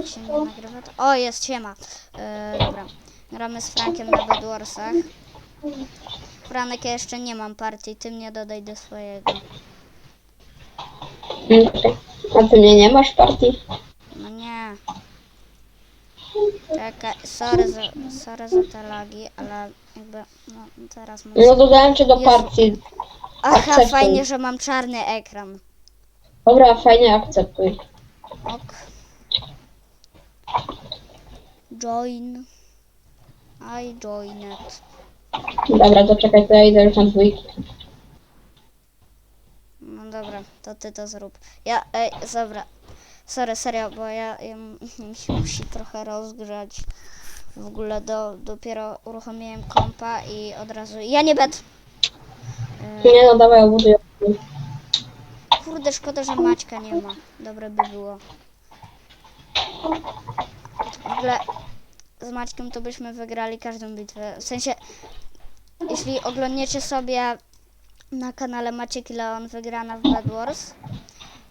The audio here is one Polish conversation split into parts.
jak się nie nagrywa, to... O, jest, siema. E, dobra. Gramy z Frankiem na Bedwarsach. Franek, ja jeszcze nie mam partii, ty mnie dodaj do swojego. A ty mnie nie masz partii? No nie. Czekaj, sorry za, sorry za te lagi, ale jakby, no teraz mam... No dodałem cię do Jezu. partii. Aha, akceptuj. fajnie, że mam czarny ekran. Dobra, fajnie akceptuj. Ok. Join. I joined. Dobra, to czekaj, to ja idę już na dwójki. No dobra, to ty to zrób. Ja, ej, dobra. Sorry, serio, bo ja, ja mi się musi trochę rozgrzać. W ogóle do, dopiero uruchomiłem kompa i od razu... Ja nie bet! Nie no, dawaj, obuduję. Kurde, szkoda, że Maćka nie ma. Dobre by było. W ogóle z Maćkiem to byśmy wygrali każdą bitwę. W sensie, jeśli oglądniecie sobie na kanale Maciek ile on wygrana w Bad Wars,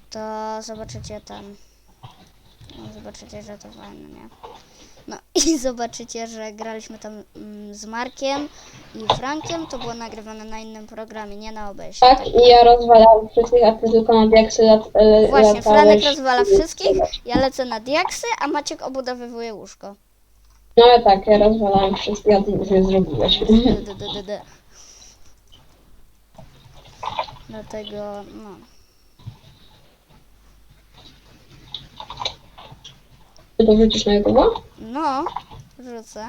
to zobaczycie tam. No, zobaczycie, że to fajne, nie? No i zobaczycie, że graliśmy tam mm, z Markiem i Frankiem. To było nagrywane na innym programie, nie na OBS. Tak, i ja rozwalałem wszystkich, a ty tylko na diaksy lat, e, Właśnie, latałeś. Franek rozwala wszystkich, ja lecę na diaksy, a Maciek obudowywuje łóżko. No ale tak, ja rozwalałem wszystkich, a ty nic nie zrobiłeś. D, d, d, d, d. Dlatego, no. Ty to wrzucisz na YouTube? No, rzucę.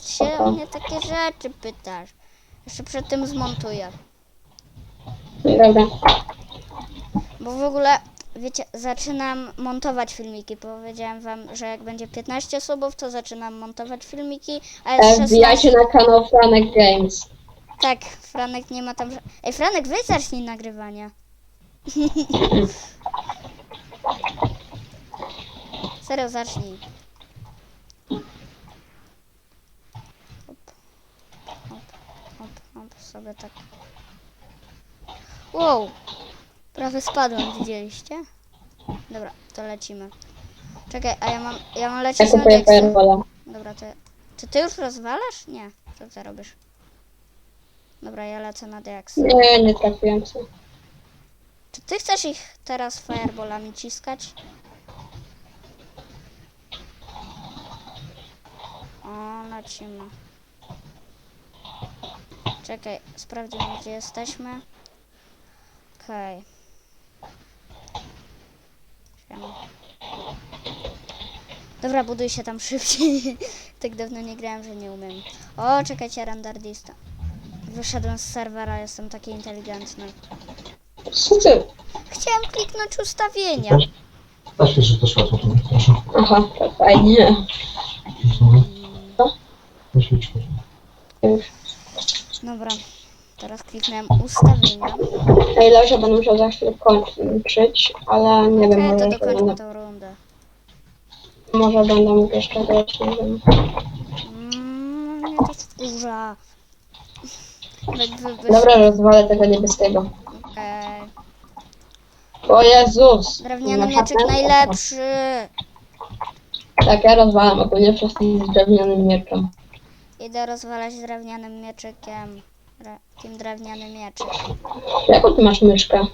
Się Spoko. o mnie takie rzeczy pytasz. Jeszcze przed tym zmontuję. Dobra. Bo w ogóle, wiecie, zaczynam montować filmiki. Powiedziałem wam, że jak będzie 15 subów, to zaczynam montować filmiki, a jest 16. Wbijajcie na kanał Franek Games. Tak, Franek nie ma tam. ża- Ej, Franek, weź zacznij nagrywanie. Serio, zacznij. Hop, hop, hop, sobie tak. Wow! Prawie spadłem, widzieliście? Dobra, to lecimy. Czekaj, a ja mam, ja mam Ja lecieć na kupuję deksy. Firebola. Dobra, to... Czy ty już rozwalasz? Nie. Co ty robisz? Dobra, ja lecę na Deax. Nie, nie trafiłem się. Czy ty chcesz ich teraz fireballami ciskać? O, lecimy. Czekaj, sprawdzimy gdzie jesteśmy. Okej. Siema. Dobra, buduj się tam szybciej. tak dawno nie grałem, że nie umiem. O, czekajcie, randardista. Wyszedłem z serwera, jestem taki inteligentny. Co ty? Chciałem kliknąć ustawienia. Zaświeć to światło tu, proszę. Aha, fajnie. Co? Zaświeć Już. Dobra, teraz kliknąłem ustawienia. Ej, Leże będę musiał za chwilę kończyć, ale nie wiem, Okej, to może, dokończmy będę, tą rundę. może będę mógł jeszcze grać, nie wiem. Mm, mnie to wkurza. Jak wy byś... Dobra, rozwalę tego niebieskiego. Okej. O Jezus! Drewniany Masz mieczek najlepszy. Tak, ja rozwalam ogólnie wszystkich z drewnianym mieczem. Idę rozwalać drewnianym mieczykiem. Dre- Kim drewniany mieczyk. Jaką ty masz myszkę?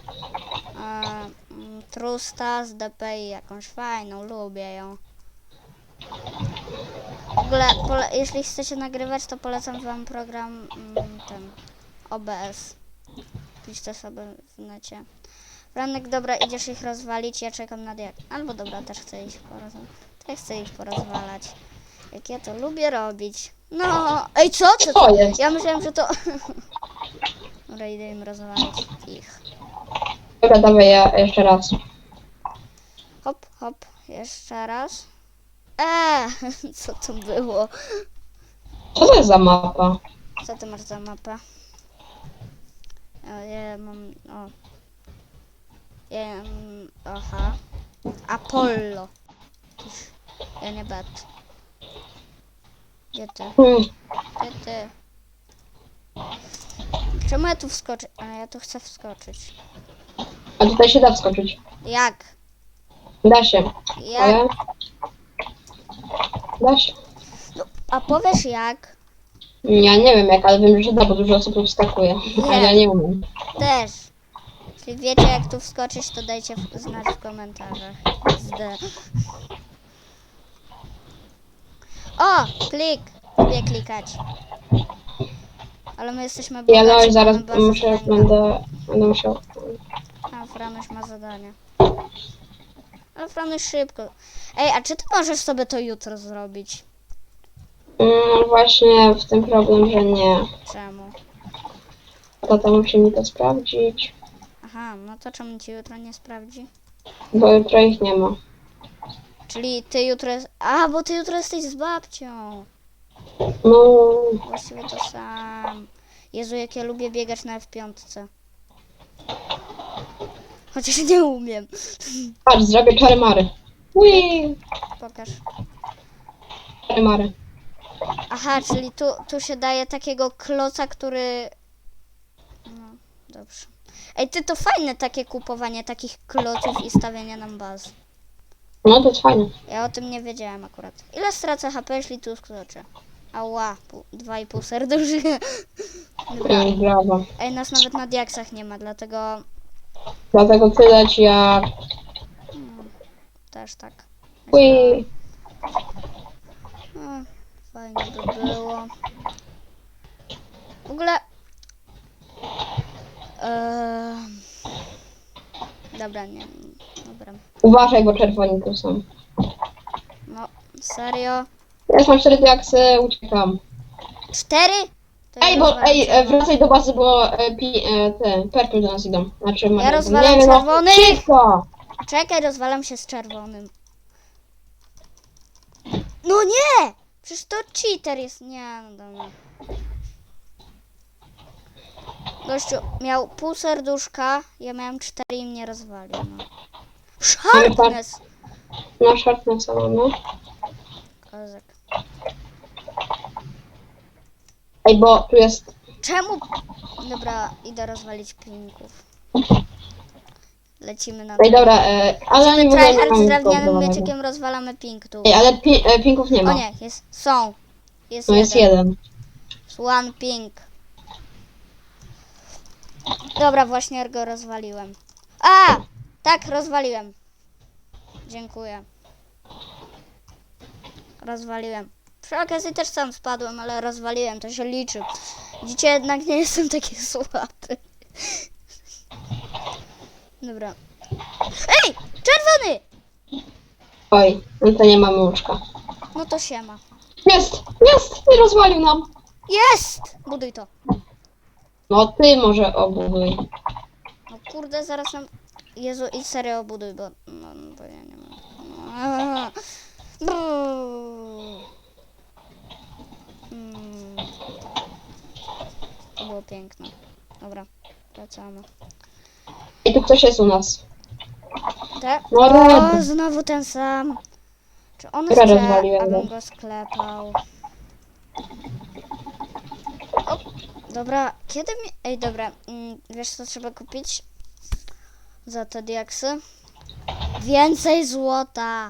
Mm, Trusta z DPI jakąś fajną, lubię ją. W ogóle, pole, jeśli chcecie nagrywać, to polecam wam program mm, ten OBS. Piszcie sobie w necie. Ranek, dobra, idziesz ich rozwalić, ja czekam na diak. Albo dobra, też chcę ich porozwalać. Też chcę ich porozwalać. Jak ja to lubię robić. No, ej, co? Co Co jest? Ja myślałem, że to... dobra, idę im rozwalić ich. Dobra, dawaj ja jeszcze raz. Hop, hop, jeszcze raz. Eee, co to było? Co to jest za mapa? Co ty masz za mapę? O, ja mam, o. Ja, mm, aha. Apollo. Jakiś, ja nie bet. Gdzie ty? Hmm. Gdzie ty? Czemu ja tu wskoczę? A ja tu chcę wskoczyć. A tutaj się da wskoczyć. Jak? Da się. Jak? Ale Da się. A powiesz jak? Ja nie wiem jak, ale wiem, że da, bo dużo osób tu wskakuje. A ja nie umiem. Też. Jeśli wiecie jak tu wskoczyć, to dajcie znać w komentarzach. Zde. O! Klik! Lubię klikać. Ale my jesteśmy Ja bogaci, no mamy zaraz bazę muszę, będę, będę musiał. A Franuś ma zadanie. Ale Franuś szybko. Ej, a czy ty możesz sobie to jutro zrobić? Mm, właśnie w tym problem, że nie. Czemu? Tata musi mi to sprawdzić, Aha, no to czemu ci jutro nie sprawdzi? bo jutro ich nie ma. Czyli ty jutro jest... A, bo ty jutro jesteś z babcią. No, Właściwie to sam. Jezu, jak ja lubię biegać na F5. Chociaż nie umiem. patrz, zrobię czary mary. Ui, Pokaż. czary mary. Aha, czyli tu, tu się daje takiego kloca, który... No, dobrze. Ej, ty to fajne takie kupowanie takich kloców i stawianie nam baz. No to jest fajne. Ja o tym nie wiedziałem akurat. Ile stracę HP, jeśli tu skoczę? Ała, pół- dwa i pół serduszka. Dobra. Mm, Brawo. Ej, nas nawet na diaksach nie ma, dlatego Dlatego tyle ci jak. też tak. Ui. No, fajnie by było. W ogóle... Eee... Dobra, nie... Dobra. Uważaj, bo czerwoni tu są. No, serio? Ja mam cztery diaksy, uciekam. Cztery? To ja Ej, bo rozwalam ej, e, czerwony. wracaj do bazy, bo e, pi, e, te perpy do nas idą. Znaczy, Ja Maria, rozwalam nie wiem, czerwony. No, szybko! Czekaj, rozwalam się z czerwonym. No nie! Przecież to cheater jest. Nie, no dobra. Gościu miał pół serduszka, ja miałem cztery i mnie rozwalił. No. Sharpness! Na szarpne co mamy. Kozak. Ej, bo tu jest. Czemu? Dobra, idę rozwalić pinków. Lecimy na Ej, dobra, e, ale nie w ogóle nie Tryhard z drewnianym nikogo. mieczykiem rozwalamy pink tu. Ej, ale pi, e, pinków nie ma. O nie, jest, są. Jest No jeden. jest jeden. Jest One pink. Dobra, właśnie go rozwaliłem. A! Tak, rozwaliłem. Dziękuję. Rozwaliłem. Przy okazji też sam spadłem, ale rozwaliłem, to się liczy. Widzicie, jednak nie jestem taki słaby. Dobra. Ej! Czerwony! Oj, no to nie mamy łóżka. No to siema. Jest! Jest! Ty rozwalił nam! Jest! Buduj to. No ty może obuduj. No kurde, zaraz nam... Jezu, i serio buduj, bo... No, no, bo ja nie mam... Brrr. Hmm. To było piękne. Dobra, wracamy. Ej, tu ktoś jest u nas. Te? No, O, znowu ten sam. Czy on Dobra, chce, rozwaliłem abym go. go sklepał? O, dobra, kiedy mi... Ej, dobra, mm, wiesz co trzeba kupić? Za te diaksy? Więcej złota!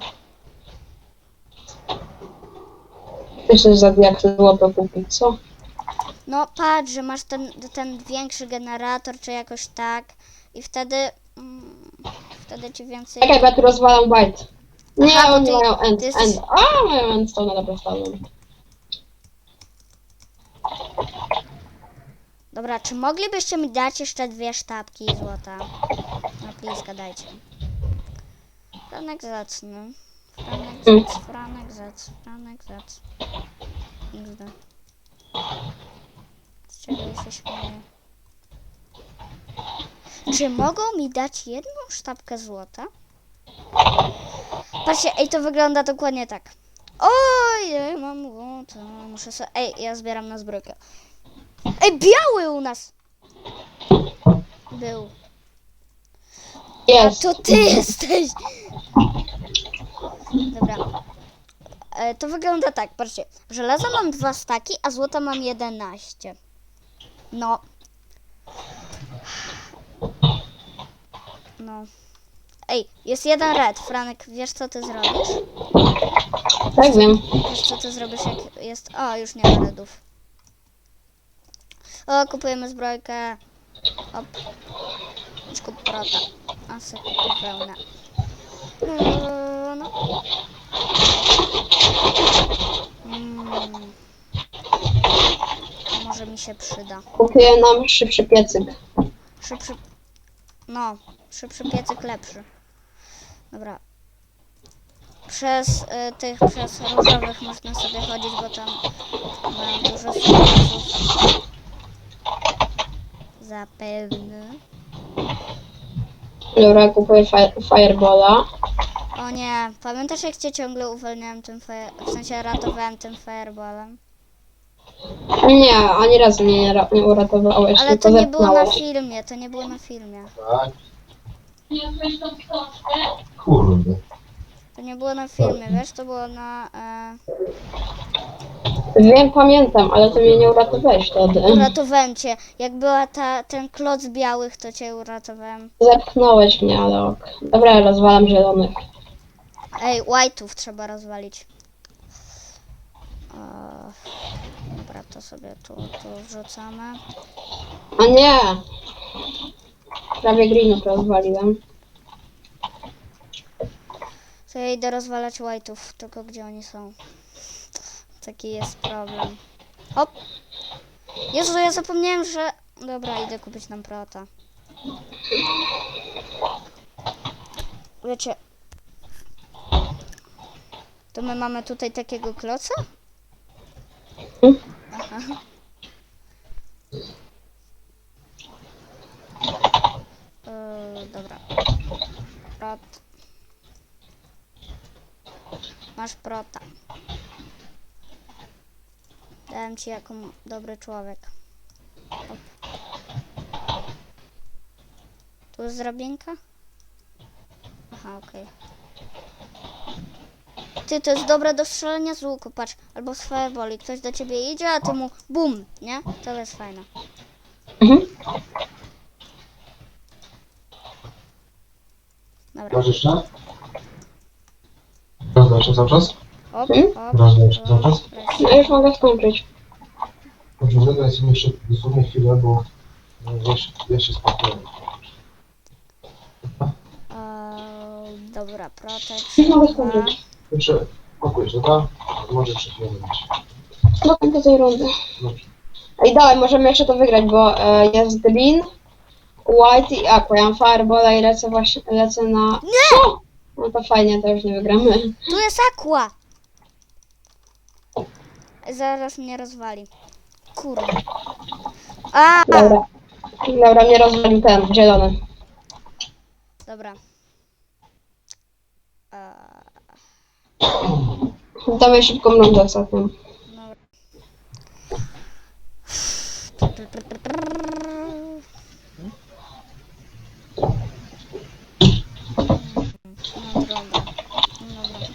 Się za jak złoto kupić, co? No patrz, że masz ten, ten większy generator, czy jakoś tak i wtedy... Mm, wtedy ci więcej... Czekaj, bo ja tu rozwalam white. Nie, Aha, oni ty- mają end, ty jesteś- end. A, mają end, to na dobra wpadłem. Dobra, czy moglibyście mi dać jeszcze dwie sztabki złota? No please, dajcie. Franek zacny. Franek Mm. zac, franek zac, franek zac. XD. Z czego się śmieję? Czy mogą mi dać jedną sztabkę złota? Patrzcie, ej, to wygląda dokładnie tak. Oj, mam złoto, muszę sobie... Ej, ja zbieram na zbrojkę. Ej, biały u nas! Był. Jest. To ty jesteś! Dobra. E, to wygląda tak, patrzcie. Żelaza mam dwa staki, a złota mam 11. No. No. Ej, jest jeden red. Franek, wiesz co ty zrobisz? Tak wiem. Wiesz co ty zrobisz jak jest... O, już nie ma redów. O, kupujemy zbrojkę. Op. Już kup prota. A se kup wełnę. No, no. Mm. Może mi się przyda. Kupiłem nam szybszy piecyk. Szybszy... No, szybszy piecyk lepszy. Dobra. Przez y, tych, przez różowych można sobie chodzić, bo tam mają dużo surowców. Zapewne. Dobra, kupuję fire, fireballa. O nie, pamiętasz jak cię ciągle uwalniałem tym fire... w sensie ratowałem tym fireballem? Nie, ani razu mnie nie, ra- nie uratowałeś, Ale tylko to nie było na zepchnąłeś. filmie, to nie było na filmie. Tak. Kurde. To nie było na filmie, wiesz, to było na... E... Wiem, pamiętam, ale to mnie nie uratowałeś wtedy. Uratowałem cię. Jak była ta, ten kloc białych, to cię uratowałem. Zepchnąłeś mnie, ale ok. Dobra, rozwalam zielonych. Ej, white'ów trzeba rozwalić. Eee, dobra, to sobie tu, tu wrzucamy. A nie! Prawie greenów rozwaliłem. To ja idę rozwalać white'ów, tylko gdzie oni są. Taki jest problem. Hop! Jezu, ja zapomniałem, że... Dobra, idę kupić nam prota. Wiecie... To my mamy tutaj takiego kloca? Aha. Yy, dobra. Prot. Masz prota. Dałem ci jako dobry człowiek. Op. Tu jest drabinka? Aha, okej. Ty, to jest dobre do strzelania z łuku, patrz. Albo z fireboli. Ktoś do ciebie idzie, a ty mu bum, nie? To jest fajne. Mhm. Dobra. Masz jeszcze? Rozdajesz się cały czas? Op, op, Rozdajesz się cały czas? No już mogę skończyć. Dobrze, zadaj sobie jeszcze dosłownie chwilę, bo no, ja się, ja się. Eee, dobra, protek. Już mogę dwa. skończyć. Jeszcze spokój się, dobra? Może jeszcze chwilę być. Do końca tej rundy. Dobrze. Ej, dawaj, możemy jeszcze to wygrać, bo e, jest Green, White i Aqua. Ja mam Firebola i lecę właśnie, lecę na... Nie! No to fajnie, to już nie wygramy. Tu jest aqua! Zaraz mnie rozwali. Kurde. A! Dobra. Dobra, mnie rozwalił ten, zielony. Dobra. Eee, Dawaj szybką rundę ostatnią. No dobra. No dobra.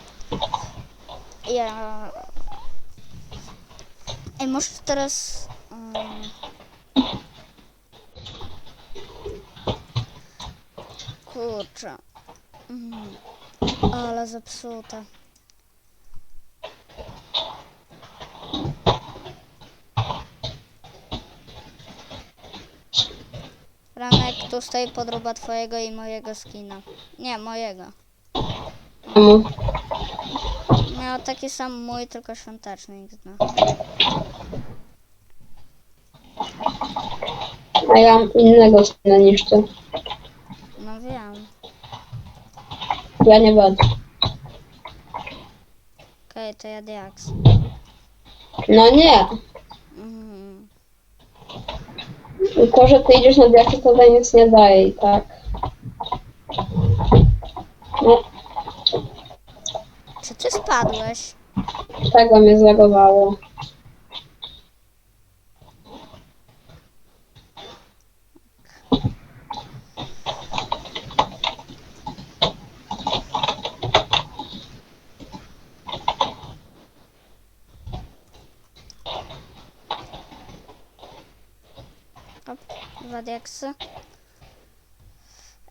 Ja... Ej, może teraz... Um... Kurczę. Mhm. Ale zepsute. Ranek, tu stoi podróba twojego i mojego skina. Nie, mojego. Czemu? Miał taki sam mój, tylko świąteczny. zna. A ja mam innego skina niż ty. No wiem. Ja nie będę. Okej, to ja Diax. No nie. Mhm. To, że ty idziesz na diaksy, to tutaj nic nie daje i tak. No, Spadłeś? tego mnie zlagowało. Op, dwa Diaksy.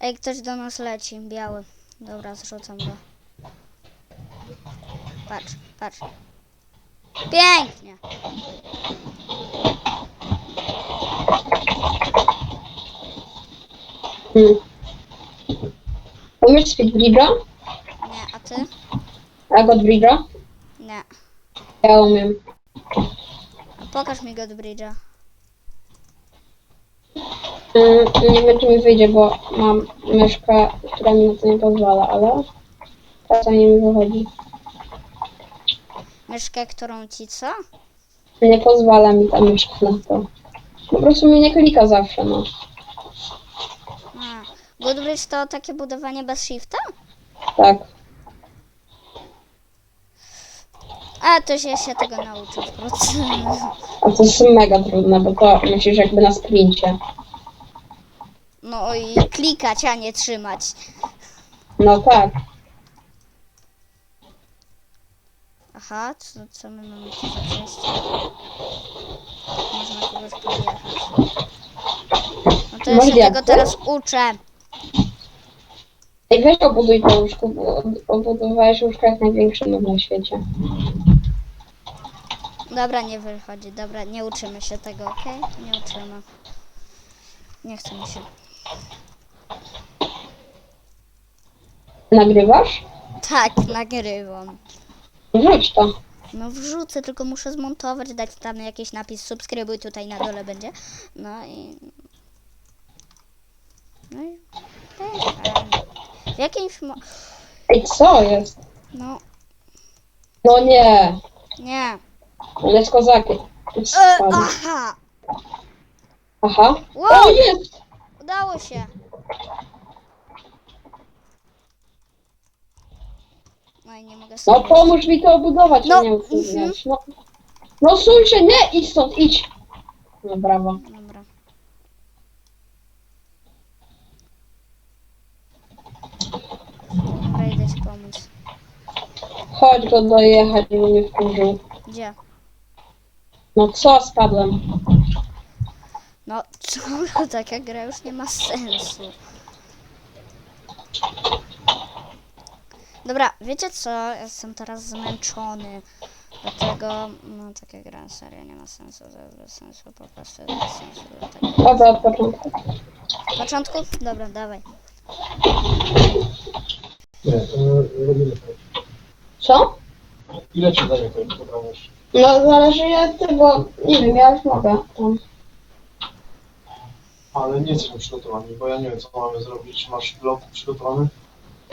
Ej, ktoś do nas leci, biały. Dobra, zrzucam go. Patrz, patrz. Pięknie. Hmm. Umiesz speed bridge'a? Nie, a ty? A God bridge'a? Nie. Ja umiem. A pokaż mi Godbridge'a. Mm, nie wiem, czy mi wyjdzie, bo mam myszkę, która mi na to nie pozwala, ale czasami mi wychodzi. Myszkę, którą ci co? Nie pozwala mi ta myszka na to. Po prostu mi nie klika zawsze, no. A. Goodbridge to takie budowanie bez shifta? Tak. A, to się, się tego nauczę wkrótce. A to jest mega trudne, bo to musisz jakby na sprincie. No i klikać, a nie trzymać. No tak. Aha, co, co my mamy tu za przejście? Można kogoś podjechać. No to ja się tego teraz uczę. Ej, weź obuduj to łóżko, bo obudowałeś łóżko jak największe no na świecie. Dobra, nie wychodzi. Dobra, nie uczymy się tego, okej? Nie uczymy. Nie chce mi się. Nagrywasz? Tak, nagrywam. Wrzuć to. No wrzucę, tylko muszę zmontować, dać tam jakiś napis subskrybuj tutaj na dole będzie. No i... No i... W jakimś... Mo- Ej, co jest? no, No nie. nie. On jest kozakiem. E, Spadł. aha! Aha. Wow! O, jest! Udało się. No i nie mogę No sobie... pomóż mi to obudować, No, nie utrudniać. No, no suń się, nie, idź stąd, idź. No brawo. Dobra. Dobra, idę ci pomóc. Chodź go dojechać, żeby mnie wkurzył. Gdzie? No co, spadłem. No, co? Taka gra już nie ma sensu. Dobra, wiecie co? Jestem teraz zmęczony. Dlatego, no taka gra serio nie ma sensu. To jest bez sensu, po prostu jest bez sensu. Dlatego... Dobra, od początku. W początku? Dobra, dawaj. Nie, robimy to. Co? Ile ci zajmie to programujesz? No zależy od tego, nie wiem, ja już mogę. Tam. Ale nie jesteśmy przygotowani, bo ja nie wiem co mamy zrobić. Masz blok przygotowany?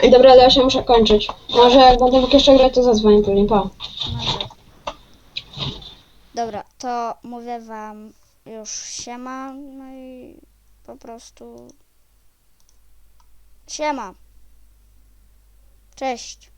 Dobra, ale ja się muszę kończyć. Może jak będę mógł jeszcze grać, to zadzwonię później, pa. Dobra. Dobra, to mówię wam już siema, no i po prostu siema. Cześć.